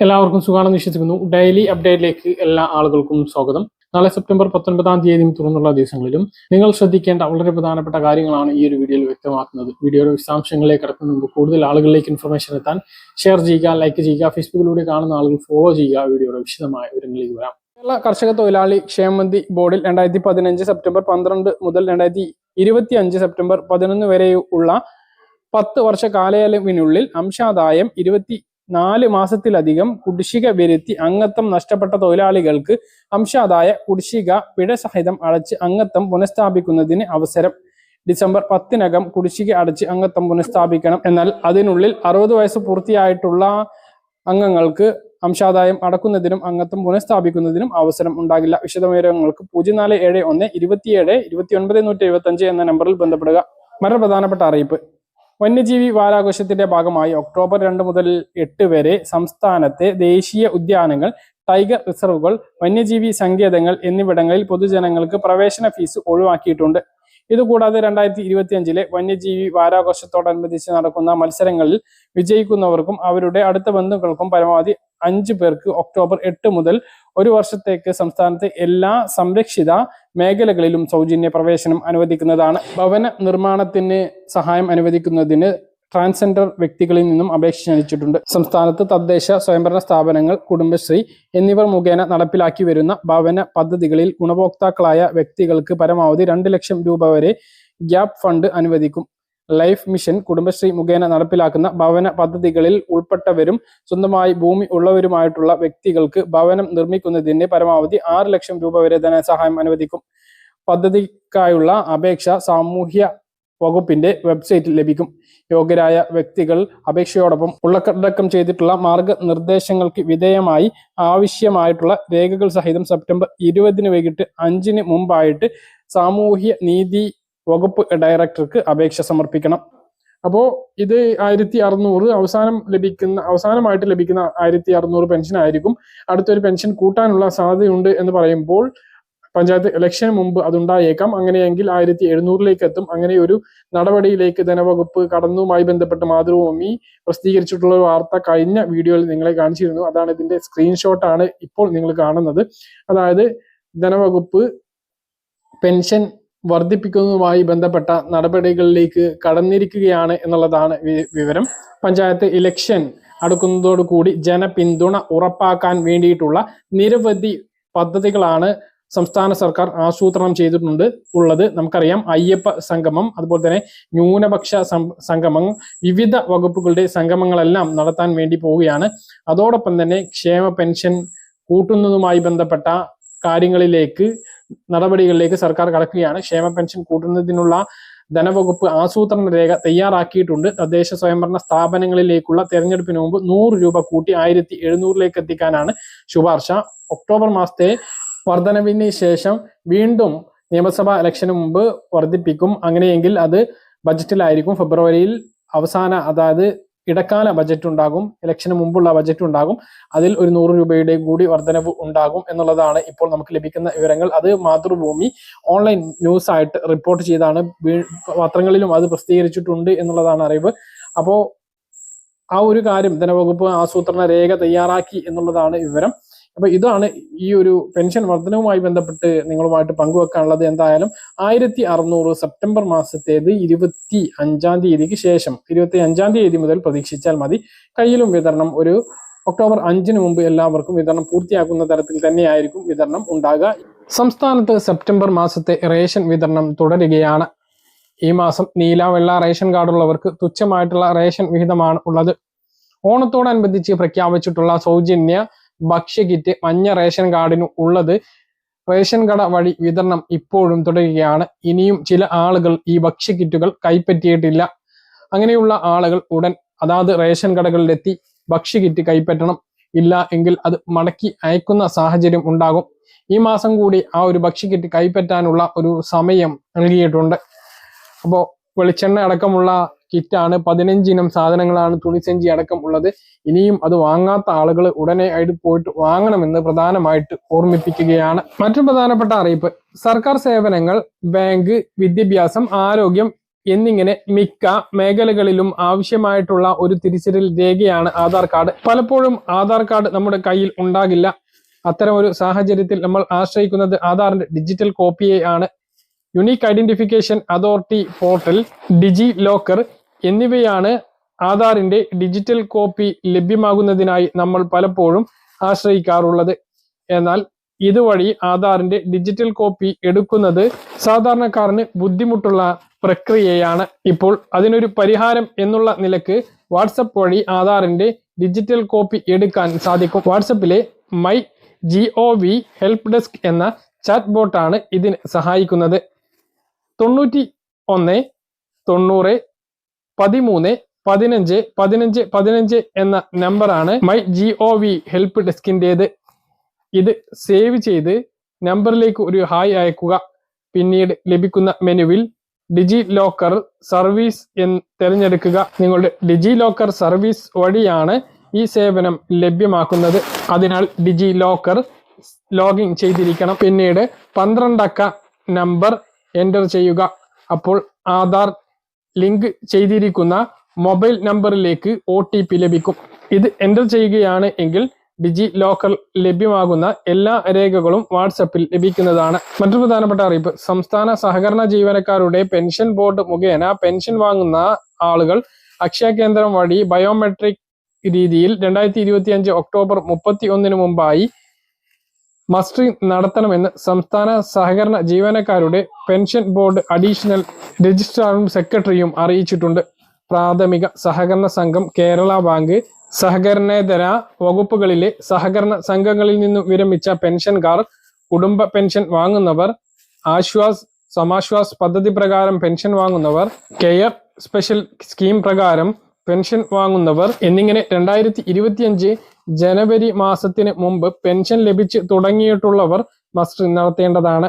എല്ലാവർക്കും സുഖമാണെന്ന് വിശ്വസിക്കുന്നു. ഡെയിലി അപ്ഡേറ്റിലേക്ക് എല്ലാ ആളുകൾക്കും സ്വാഗതം. നാളെ സെപ്റ്റംബർ പത്തൊൻപതാം തീയതിയും തുടർന്നുള്ള ദിവസങ്ങളിലും നിങ്ങൾ ശ്രദ്ധിക്കേണ്ട വളരെ പ്രധാനപ്പെട്ട കാര്യങ്ങളാണ് ഈ ഒരു വീഡിയോയിൽ വ്യക്തമാക്കുന്നത്. വീഡിയോയുടെ വിശദാംശങ്ങളിലേക്ക് കടക്കുന്ന മുമ്പ് കൂടുതൽ ആളുകളിലേക്ക് ഇൻഫർമേഷൻ എത്താൻ ഷെയർ ചെയ്യുക ലൈക്ക് ചെയ്യുക ഫേസ്ബുക്കിലൂടെ കാണുന്ന ആളുകൾ ഫോളോ ചെയ്യുക. വീഡിയോയുടെ വിശദമായ വിവരങ്ങളിലേക്ക് വരാം. കേരള കർഷക തൊഴിലാളി ക്ഷേമനിധി ബോർഡിൽ രണ്ടായിരത്തി പതിനഞ്ച് സെപ്റ്റംബർ പന്ത്രണ്ട് മുതൽ രണ്ടായിരത്തി ഇരുപത്തി അഞ്ച് സെപ്റ്റംബർ പതിനൊന്ന് വരെയുള്ള പത്ത് വർഷ കാലയളവിനുള്ളിൽ അംശാദായം ഇരുപത്തി നാല് മാസത്തിലധികം കുടിശ്ശിക വരുത്തി അംഗത്വം നഷ്ടപ്പെട്ട തൊഴിലാളികൾക്ക് അംശാദായ കുടിശ്ശിക പിഴ സഹിതം അടച്ച് അംഗത്വം പുനഃസ്ഥാപിക്കുന്നതിന് അവസരം. ഡിസംബർ പത്തിനകം കുടിശ്ശിക അടച്ച് അംഗത്വം പുനഃസ്ഥാപിക്കണം. എന്നാൽ അതിനുള്ളിൽ അറുപത് വയസ്സ് പൂർത്തിയായിട്ടുള്ള അംഗങ്ങൾക്ക് അംശാദായം അടക്കുന്നതിനും അംഗത്വം പുനഃസ്ഥാപിക്കുന്നതിനും അവസരം ഉണ്ടാകില്ല. വിശദവിവരങ്ങൾക്ക് പൂജ്യം നാല് ഏഴ് ഒന്ന് ഇരുപത്തിയേഴ് ഇരുപത്തി ഒൻപത് നൂറ്റി എഴുപത്തി അഞ്ച് എന്ന നമ്പറിൽ ബന്ധപ്പെടുക. മറ്റൊരു പ്രധാനപ്പെട്ട അറിയിപ്പ്. വന്യജീവി വാരാഘോഷത്തിന്റെ ഭാഗമായി ഒക്ടോബർ രണ്ട് മുതൽ എട്ട് വരെ സംസ്ഥാനത്തെ ദേശീയ ഉദ്യാനങ്ങൾ ടൈഗർ റിസർവുകൾ വന്യജീവി സങ്കേതങ്ങൾ എന്നിവിടങ്ങളിൽ പൊതുജനങ്ങൾക്ക് പ്രവേശന ഫീസ് ഒഴിവാക്കിയിട്ടുണ്ട്. ഇതുകൂടാതെ രണ്ടായിരത്തി ഇരുപത്തി അഞ്ചിലെ വന്യജീവി വാരാഘോഷത്തോടനുബന്ധിച്ച് നടക്കുന്ന മത്സരങ്ങളിൽ വിജയിക്കുന്നവർക്കും അവരുടെ അടുത്ത ബന്ധുക്കൾക്കും പരമാവധി അഞ്ചു പേർക്ക് ഒക്ടോബർ എട്ട് മുതൽ ഒരു വർഷത്തേക്ക് സംസ്ഥാനത്തെ എല്ലാ സംരക്ഷിത മേഖലകളിലും സൗജന്യ പ്രവേശനം അനുവദിക്കുന്നതാണ്. ഭവന നിർമ്മാണത്തിന് സഹായം അനുവദിക്കുന്നതിന് ട്രാൻസ്ജെൻഡർ വ്യക്തികളിൽ നിന്നും അപേക്ഷ ക്ഷണിച്ചിട്ടുണ്ട്. സംസ്ഥാനത്ത് തദ്ദേശ സ്വയംഭരണ സ്ഥാപനങ്ങൾ കുടുംബശ്രീ എന്നിവർ മുഖേന നടപ്പിലാക്കി വരുന്ന ഭവന പദ്ധതികളിൽ ഗുണഭോക്താക്കളായ വ്യക്തികൾക്ക് പരമാവധി രണ്ട് ലക്ഷം രൂപ വരെ ഗ്യാപ് ഫണ്ട് അനുവദിക്കും. ലൈഫ് മിഷൻ കുടുംബശ്രീ മുഖേന നടപ്പിലാക്കുന്ന ഭവന പദ്ധതികളിൽ ഉൾപ്പെട്ടവരും സ്വന്തമായി ഭൂമി ഉള്ളവരുമായിട്ടുള്ള വ്യക്തികൾക്ക് ഭവനം നിർമ്മിക്കുന്നതിന് പരമാവധി ആറ് ലക്ഷം രൂപ വരെ ധനസഹായം അനുവദിക്കും. പദ്ധതിക്കായുള്ള അപേക്ഷ സാമൂഹ്യ വകുപ്പിന്റെ വെബ്സൈറ്റിൽ ലഭിക്കും. യോഗ്യരായ വ്യക്തികൾ അപേക്ഷയോടൊപ്പം ഉള്ളക്കടക്കം ചെയ്തിട്ടുള്ള മാർഗനിർദ്ദേശങ്ങൾക്ക് വിധേയമായി ആവശ്യമായിട്ടുള്ള രേഖകൾ സഹിതം സെപ്റ്റംബർ ഇരുപതിന് വൈകിട്ട് അഞ്ചിന് മുമ്പായിട്ട് സാമൂഹ്യ നീതി വകുപ്പ് ഡയറക്ടർക്ക് അപേക്ഷ സമർപ്പിക്കണം. അപ്പോൾ ഇത് ആയിരത്തി അറുന്നൂറ് അവസാനം ലഭിക്കുന്ന അവസാനമായിട്ട് ലഭിക്കുന്ന ആയിരത്തി അറുന്നൂറ് പെൻഷൻ ആയിരിക്കും അടുത്തൊരു പെൻഷൻ കൂട്ടാനുള്ള സാധ്യതയുണ്ട് എന്ന് പറയുമ്പോൾ പഞ്ചായത്ത് ഇലക്ഷന് മുമ്പ് അതുണ്ടായേക്കാം. അങ്ങനെയെങ്കിൽ ആയിരത്തി എഴുന്നൂറിലേക്ക് എത്തും അങ്ങനെ ഒരു നടപടിയിലേക്ക് ധനവകുപ്പ് കടന്നുമായി ബന്ധപ്പെട്ട് മാതൃഭൂമി പ്രസിദ്ധീകരിച്ചിട്ടുള്ള ഒരു വാർത്ത കഴിഞ്ഞ വീഡിയോയിൽ നിങ്ങളെ കാണിച്ചിരുന്നു. അതാണ് ഇതിന്റെ സ്ക്രീൻഷോട്ട് ആണ് ഇപ്പോൾ നിങ്ങൾ കാണുന്നത്. അതായത് ധനവകുപ്പ് പെൻഷൻ വർദ്ധിപ്പിക്കുന്നതുമായി ബന്ധപ്പെട്ട നടപടികളിലേക്ക് കടന്നിരിക്കുകയാണ് എന്നുള്ളതാണ് വിവരം. പഞ്ചായത്ത് ഇലക്ഷൻ അടുക്കുന്നതോടുകൂടി ജനപിന്തുണ ഉറപ്പാക്കാൻ വേണ്ടിയിട്ടുള്ള നിരവധി പദ്ധതികളാണ് സംസ്ഥാന സർക്കാർ ആസൂത്രണം ചെയ്തിട്ടുണ്ട് ഉള്ളത് നമുക്കറിയാം അയ്യപ്പ സംഗമം അതുപോലെ തന്നെ ന്യൂനപക്ഷ സംഗമം വിവിധ വകുപ്പുകളുടെ സംഗമങ്ങളെല്ലാം നടത്താൻ വേണ്ടി പോവുകയാണ്. അതോടൊപ്പം തന്നെ ക്ഷേമ പെൻഷൻ കൂട്ടുന്നതുമായി ബന്ധപ്പെട്ട കാര്യങ്ങളിലേക്ക് നടപടികളിലേക്ക് സർക്കാർ കടക്കുകയാണ്. ക്ഷേമ പെൻഷൻ കൂട്ടുന്നതിനുള്ള ധനവകുപ്പ് ആസൂത്രണ രേഖ തയ്യാറാക്കിയിട്ടുണ്ട്. തദ്ദേശ സ്വയംഭരണ സ്ഥാപനങ്ങളിലേക്കുള്ള തെരഞ്ഞെടുപ്പിന് മുമ്പ് നൂറ് രൂപ കൂട്ടി ആയിരത്തി എഴുന്നൂറിലേക്ക് എത്തിക്കാനാണ് ശുപാർശ. ഒക്ടോബർ മാസത്തെ വർധനവിന് ശേഷം വീണ്ടും നിയമസഭാ ഇലക്ഷന് മുമ്പ് വർദ്ധിപ്പിക്കും അങ്ങനെയെങ്കിൽ അത് ബജറ്റിലായിരിക്കും. ഫെബ്രുവരിയിൽ അവസാന അതായത് ഇടക്കാല ബജറ്റ് ഉണ്ടാകും. ഇലക്ഷന് മുമ്പുള്ള ബജറ്റ് ഉണ്ടാകും. അതിൽ ഒരു നൂറ് രൂപയുടെ കൂടി വർധനവ് ഉണ്ടാകും എന്നുള്ളതാണ് ഇപ്പോൾ നമുക്ക് ലഭിക്കുന്ന വിവരങ്ങൾ. അത് മാതൃഭൂമി ഓൺലൈൻ ന്യൂസ് ആയിട്ട് റിപ്പോർട്ട് ചെയ്താണ്. പത്രങ്ങളിലും അത് പ്രസിദ്ധീകരിച്ചിട്ടുണ്ട് എന്നുള്ളതാണ് അറിവ്. അപ്പോൾ ആ ഒരു കാര്യം ധനവകുപ്പ് ആസൂത്രണ രേഖ തയ്യാറാക്കി എന്നുള്ളതാണ് വിവരം. അപ്പൊ ഇതാണ് ഈ ഒരു പെൻഷൻ വർധനവുമായി ബന്ധപ്പെട്ട് നിങ്ങളുമായിട്ട് പങ്കുവെക്കാനുള്ളത് എന്തായാലും ആയിരത്തി അറുന്നൂറ് സെപ്റ്റംബർ മാസത്തേത് ഇരുപത്തി അഞ്ചാം തീയതിക്ക് ശേഷം. ഇരുപത്തി അഞ്ചാം തീയതി മുതൽ പ്രതീക്ഷിച്ചാൽ മതി. കയ്യിലും വിതരണം ഒരു ഒക്ടോബർ അഞ്ചിന് മുമ്പ് എല്ലാവർക്കും വിതരണം പൂർത്തിയാക്കുന്ന തരത്തിൽ തന്നെയായിരിക്കും വിതരണം ഉണ്ടാകുക. സംസ്ഥാനത്ത് സെപ്റ്റംബർ മാസത്തെ റേഷൻ വിതരണം തുടരുകയാണ്. ഈ മാസം നീല വെള്ള റേഷൻ കാർഡുള്ളവർക്ക് തുച്ഛമായിട്ടുള്ള റേഷൻ വിഹിതമാണ് ഉള്ളത്. ഓണത്തോടനുബന്ധിച്ച് പ്രഖ്യാപിച്ചിട്ടുള്ള സൗജന്യ ഭക്ഷ്യകിറ്റ് മഞ്ഞ റേഷൻ കാർഡിന് ഉള്ളത്. റേഷൻ കട വഴി വിതരണം ഇപ്പോഴും തുടരുകയാണ്. ഇനിയും ചില ആളുകൾ ഈ ഭക്ഷ്യക്കിറ്റുകൾ കൈപ്പറ്റിയിട്ടില്ല. അങ്ങനെയുള്ള ആളുകൾ ഉടൻ അതാത് റേഷൻ കടകളിലെത്തി ഭക്ഷ്യകിറ്റ് കൈപ്പറ്റണം. ഇല്ല എങ്കിൽ അത് മടക്കി അയക്കുന്ന സാഹചര്യം ഉണ്ടാകും. ഈ മാസം കൂടി ആ ഒരു ഭക്ഷ്യക്കിറ്റ് കൈപ്പറ്റാനുള്ള ഒരു സമയം നൽകിയിട്ടുണ്ട്. അപ്പോൾ വെളിച്ചെണ്ണ അടക്കമുള്ള കിറ്റാണ്. പതിനഞ്ചിനം സാധനങ്ങളാണ് തുണിസഞ്ചി അടക്കം ഉള്ളത്. ഇനിയും അത് വാങ്ങാത്ത ആളുകൾ ഉടനെ ആയിട്ട് പോയിട്ട് വാങ്ങണമെന്ന് പ്രധാനമായിട്ട് ഓർമ്മിപ്പിക്കുകയാണ്. മറ്റു പ്രധാനപ്പെട്ട അറിയിപ്പ്. സർക്കാർ സേവനങ്ങൾ ബാങ്ക് വിദ്യാഭ്യാസം ആരോഗ്യം എന്നിങ്ങനെ മിക്ക മേഖലകളിലും ആവശ്യമായിട്ടുള്ള ഒരു തിരിച്ചറിയൽ രേഖയാണ് ആധാർ കാർഡ്. പലപ്പോഴും ആധാർ കാർഡ് നമ്മുടെ കയ്യിൽ ഉണ്ടാകില്ല. അത്തരം ഒരു സാഹചര്യത്തിൽ നമ്മൾ ആശ്രയിക്കുന്നത് ആധാറിന്റെ ഡിജിറ്റൽ കോപ്പിയെ ആണ്. Unique identification authority portal DigiLocker എന്നിവയാണ് ആധാറിന്റെ ഡിജിറ്റൽ കോപ്പി ലഭ്യമാകുന്നതിനായി നമ്മൾ പലപ്പോഴും ആശ്രയിക്കാറുള്ളത്. എന്നാൽ ഇതുവഴി ആധാറിന്റെ ഡിജിറ്റൽ കോപ്പി എടുക്കുന്നത് സാധാരണക്കാരന് ബുദ്ധിമുട്ടുള്ള പ്രക്രിയയാണ്. ഇപ്പോൾ അതിനൊരു പരിഹാരം എന്നുള്ള നിലയ്ക്ക് വാട്സപ്പ് വഴി ആധാറിന്റെ ഡിജിറ്റൽ കോപ്പി എടുക്കാൻ സാധിക്കും. വാട്സപ്പിലെ my G O V help desk എന്ന ചാറ്റ് ബോട്ടാണ് ഇതിന് സഹായിക്കുന്നത്. തൊണ്ണൂറ്റി ഒന്ന് തൊണ്ണൂറ് പതിമൂന്ന് പതിനഞ്ച് പതിനഞ്ച് പതിനഞ്ച് എന്ന നമ്പറാണ് my G O V help ഡെസ്കിന്റേത് ഇത് സേവ് ചെയ്ത് നമ്പറിലേക്ക് ഒരു ഹായ് അയക്കുക. പിന്നീട് ലഭിക്കുന്ന മെനുവിൽ ഡിജി ലോക്കർ സർവീസ് എന്ന് തിരഞ്ഞെടുക്കുക. നിങ്ങളുടെ ഡിജി ലോക്കർ സർവീസ് വഴിയാണ് ഈ സേവനം ലഭ്യമാക്കുന്നത്. അതിനാൽ ഡിജി ലോക്കർ ലോഗിൻ ചെയ്തിരിക്കണം. പിന്നീട് പന്ത്രണ്ടക്ക നമ്പർ എന്റർ ചെയ്യുക. അപ്പോൾ ആധാർ ലിങ്ക് ചെയ്തിരിക്കുന്ന മൊബൈൽ നമ്പറിലേക്ക് ഒ ടി പി ലഭിക്കും. ഇത് എന്റർ ചെയ്യുകയാണ് എങ്കിൽ ഡിജി ലോക്കർ ലഭ്യമാകുന്ന എല്ലാ രേഖകളും വാട്സപ്പിൽ ലഭിക്കുന്നതാണ്. മറ്റൊരു പ്രധാനപ്പെട്ട അറിയിപ്പ്. സംസ്ഥാന സഹകരണ ജീവനക്കാരുടെ പെൻഷൻ ബോർഡ് മുഖേന പെൻഷൻ വാങ്ങുന്ന ആളുകൾ അക്ഷയ കേന്ദ്രം വഴി ബയോമെട്രിക് രീതിയിൽ രണ്ടായിരത്തി ഇരുപത്തി അഞ്ച് ഒക്ടോബർ മുപ്പത്തി ഒന്നിന് മുമ്പായി മസ്റ്ററിംഗ് നടത്തണമെന്ന് സംസ്ഥാന സഹകരണ ജീവനക്കാരുടെ പെൻഷൻ ബോർഡ് അഡീഷണൽ രജിസ്ട്രാറും സെക്രട്ടറിയും അറിയിച്ചിട്ടുണ്ട്. പ്രാഥമിക സഹകരണ സംഘം കേരള ബാങ്ക് സഹകരണേതര വകുപ്പുകളിലെ സഹകരണ സംഘങ്ങളിൽ നിന്നും വിരമിച്ച പെൻഷൻകാർ കുടുംബ പെൻഷൻ വാങ്ങുന്നവർ ആശ്വാസ് സമാശ്വാസ് പദ്ധതി പ്രകാരം പെൻഷൻ വാങ്ങുന്നവർ കെയർ സ്പെഷ്യൽ സ്കീം പ്രകാരം പെൻഷൻ വാങ്ങുന്നവർ എന്നിങ്ങനെ രണ്ടായിരത്തി ഇരുപത്തിയഞ്ച് ജനുവരി മാസത്തിന് മുമ്പ് പെൻഷൻ ലഭിച്ച് തുടങ്ങിയിട്ടുള്ളവർ മസ്റ്ററിംഗ് നടത്തേണ്ടതാണ്.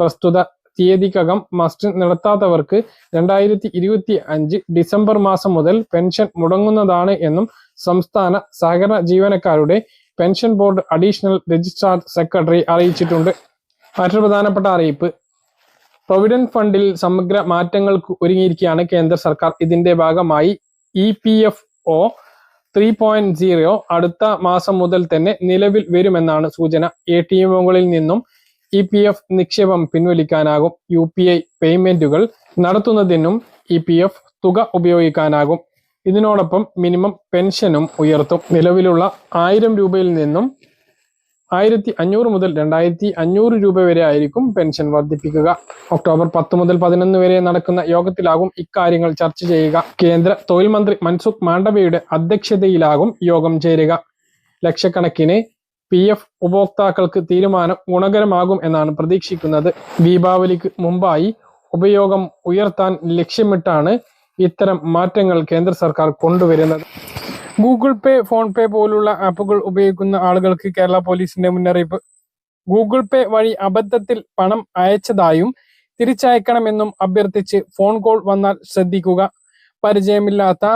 പ്രസ്തുത തീയതിക്കകം മസ്റ്ററിംഗ് നടത്താത്തവർക്ക് രണ്ടായിരത്തി ഇരുപത്തി അഞ്ച് ഡിസംബർ മാസം മുതൽ പെൻഷൻ മുടങ്ങുന്നതാണ് എന്നും സംസ്ഥാന സഹകരണ ജീവനക്കാരുടെ pension board additional registrar secretary അറിയിച്ചിട്ടുണ്ട്. മറ്റൊരു പ്രധാനപ്പെട്ട അറിയിപ്പ്. പ്രൊവിഡന്റ് ഫണ്ടിൽ സമഗ്ര മാറ്റങ്ങൾക്ക് ഒരുങ്ങിയിരിക്കുകയാണ് കേന്ദ്ര സർക്കാർ. ഇതിന്റെ ഭാഗമായി E P F O three point zero അടുത്ത മാസം മുതൽ തന്നെ നിലവിൽ വരുമെന്നാണ് സൂചന. എ ടി എമ്മുകളിൽ നിന്നും ഇ പി എഫ് നിക്ഷേപം പിൻവലിക്കാനാകും. യു പി ഐ പേയ്മെന്റുകൾ നടത്തുന്നതിനും ഇ പി എഫ് തുക ഉപയോഗിക്കാനാകും. ഇതിനോടൊപ്പം മിനിമം പെൻഷനും ഉയർത്തും. നിലവിലുള്ള ആയിരം രൂപയിൽ നിന്നും ആയിരത്തി അഞ്ഞൂറ് മുതൽ രണ്ടായിരത്തി അഞ്ഞൂറ് രൂപ വരെ ആയിരിക്കും പെൻഷൻ വർദ്ധിപ്പിക്കുക. ഒക്ടോബർ പത്ത് മുതൽ പതിനൊന്ന് വരെ നടക്കുന്ന യോഗത്തിലാകും ഇക്കാര്യങ്ങൾ ചർച്ച ചെയ്യുക. കേന്ദ്ര തൊഴിൽ മന്ത്രി മൻസുഖ് മാണ്ഡവ്യയുടെ അധ്യക്ഷതയിലാകും യോഗം ചേരുക. ലക്ഷക്കണക്കിന് പി എഫ് ഉപഭോക്താക്കൾക്ക് തീരുമാനം ഗുണകരമാകും എന്നാണ് പ്രതീക്ഷിക്കുന്നത്. ദീപാവലിക്ക് മുമ്പായി ഉപയോഗം ഉയർത്താൻ ലക്ഷ്യമിട്ടാണ് ഇത്തരം മാറ്റങ്ങൾ കേന്ദ്ര സർക്കാർ കൊണ്ടുവരുന്നത്. ഗൂഗിൾ പേ ഫോൺ പേ പോലുള്ള ആപ്പുകൾ ഉപയോഗിക്കുന്ന ആളുകൾക്ക് കേരള പോലീസിന്റെ മുന്നറിയിപ്പ്. ഗൂഗിൾ പേ വഴി അബദ്ധത്തിൽ പണം അയച്ചതായും തിരിച്ചയക്കണമെന്നും അഭ്യർത്ഥിച്ച് ഫോൺ കോൾ വന്നാൽ ശ്രദ്ധിക്കുക. പരിചയമില്ലാത്ത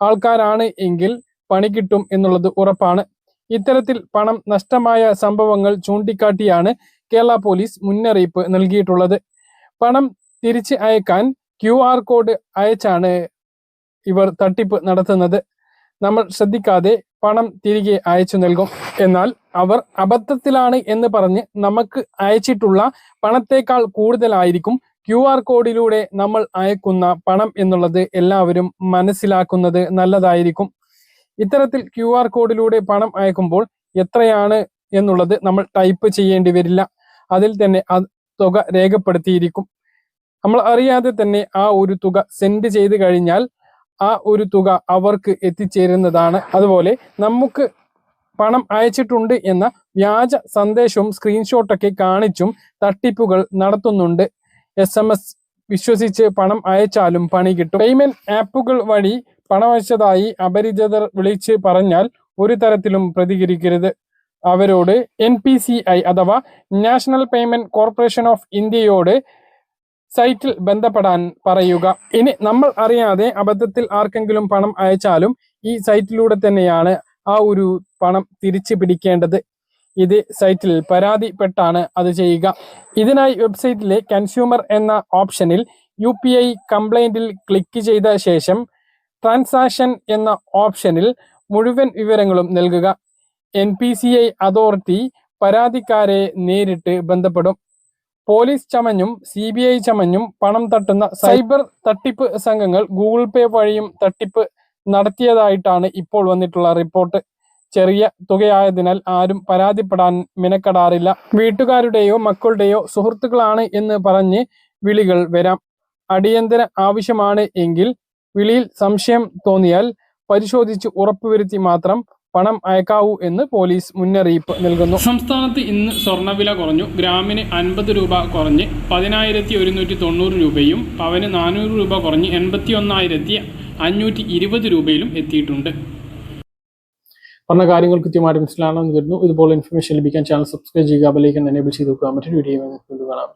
ആൾക്കാരാണ് എങ്കിൽ പണി കിട്ടും എന്നുള്ളത് ഉറപ്പാണ്. ഇത്തരത്തിൽ പണം നഷ്ടമായ സംഭവങ്ങൾ ചൂണ്ടിക്കാട്ടിയാണ് കേരള പോലീസ് മുന്നറിയിപ്പ് നൽകിയിട്ടുള്ളത്. പണം തിരിച്ച് അയക്കാൻ ക്യു കോഡ് അയച്ചാണ് ഇവർ തട്ടിപ്പ് നടത്തുന്നത്. നമ്മൾ ശ്രദ്ധിക്കാതെ പണം തിരികെ അയച്ചു നൽകും. എന്നാൽ അവർ അബദ്ധത്തിലാണ് എന്ന് പറഞ്ഞ് നമുക്ക് അയച്ചിട്ടുള്ള പണത്തേക്കാൾ കൂടുതലായിരിക്കും ക്യു ആർ കോഡിലൂടെ നമ്മൾ അയക്കുന്ന പണം എന്നുള്ളത് എല്ലാവരും മനസ്സിലാക്കുന്നത് നല്ലതായിരിക്കും. ഇത്തരത്തിൽ ക്യു ആർ കോഡിലൂടെ പണം അയക്കുമ്പോൾ എത്രയാണ് എന്നുള്ളത് നമ്മൾ ടൈപ്പ് ചെയ്യേണ്ടി വരില്ല. അതിൽ തന്നെ ആ തുക രേഖപ്പെടുത്തിയിരിക്കും. നമ്മൾ അറിയാതെ തന്നെ ആ ഒരു തുക സെൻഡ് ചെയ്ത് കഴിഞ്ഞാൽ ആ ഒരു തുക അവർക്ക് എത്തിച്ചേരുന്നതാണ്. അതുപോലെ നമുക്ക് പണം അയച്ചിട്ടുണ്ട് എന്ന വ്യാജ സന്ദേശവും സ്ക്രീൻഷോട്ടൊക്കെ കാണിച്ചും തട്ടിപ്പുകൾ നടത്തുന്നുണ്ട്. എസ് എം എസ് വിശ്വസിച്ച് പണം അയച്ചാലും പണി കിട്ടും. പേയ്മെന്റ് ആപ്പുകൾ വഴി പണം അയച്ചതായി അപരിചിതർ വിളിച്ച് പറഞ്ഞാൽ ഒരു തരത്തിലും പ്രതികരിക്കരുത്. അവരോട് എൻ അഥവാ നാഷണൽ പേയ്മെന്റ് കോർപ്പറേഷൻ ഓഫ് ഇന്ത്യയോട് സൈറ്റിൽ ബന്ധപ്പെടാൻ പറയുക. ഇനി നമ്മൾ അറിയാതെ അബദ്ധത്തിൽ ആർക്കെങ്കിലും പണം അയച്ചാലും ഈ സൈറ്റിലൂടെ തന്നെയാണ് ആ ഒരു പണം തിരിച്ചു പിടിക്കേണ്ടത്. ഇത് സൈറ്റിൽ പരാതിപ്പെട്ടാണ് അത് ചെയ്യുക. ഇതിനായി വെബ്സൈറ്റിലെ കൺസ്യൂമർ എന്ന ഓപ്ഷനിൽ യു പി ഐ കംപ്ലൈന്റിൽ ക്ലിക്ക് ചെയ്ത ശേഷം ട്രാൻസാക്ഷൻ എന്ന ഓപ്ഷനിൽ മുഴുവൻ വിവരങ്ങളും നൽകുക. N P C I authority പരാതിക്കാരെ നേരിട്ട് ബന്ധപ്പെടും. പോലീസ് ചമഞ്ഞും സി ബി ഐ ചമഞ്ഞും പണം തട്ടുന്ന സൈബർ തട്ടിപ്പ് സംഘങ്ങൾ ഗൂഗിൾ പേ വഴിയും തട്ടിപ്പ് നടത്തിയതായിട്ടാണ് ഇപ്പോൾ വന്നിട്ടുള്ള റിപ്പോർട്ട്. ചെറിയ തുകയായതിനാൽ ആരും പരാതിപ്പെടാൻ മിനക്കെടാറില്ല. വീട്ടുകാരുടെയോ മക്കളുടെയോ സുഹൃത്തുക്കളാണ് എന്ന് പറഞ്ഞ് വിളികൾ വരാം. അടിയന്തര ആവശ്യമാണ് എങ്കിൽ വിളിയിൽ സംശയം തോന്നിയാൽ പരിശോധിച്ച് ഉറപ്പുവരുത്തി മാത്രം പണം അയക്കാവൂ എന്ന് പോലീസ് മുന്നറിയിപ്പ് നൽകുന്നു. സംസ്ഥാനത്ത് ഇന്ന് സ്വർണവില കുറഞ്ഞു. ഗ്രാമിന് അൻപത് രൂപ കുറഞ്ഞ് പതിനായിരത്തി ഒരുന്നൂറ്റി തൊണ്ണൂറ് രൂപയും പവന് നാനൂറ് രൂപ കുറഞ്ഞ് എൺപത്തി ഒന്നായിരത്തി അഞ്ഞൂറ്റി ഇരുപത് രൂപയിലും എത്തിയിട്ടുണ്ട്. പറഞ്ഞ കാര്യങ്ങൾ കൃത്യമായിട്ട് മനസ്സിലാണെന്ന് വരുന്നു ഇതുപോലെ ഇൻഫർമേഷൻ ലഭിക്കാൻ ചാനൽ സബ്സ്ക്രൈബ് ചെയ്യുക ബെലൈക്കൻ എനേബിൾ ചെയ്ത് നോക്കുക മറ്റൊരു വീഡിയോ കാണാം.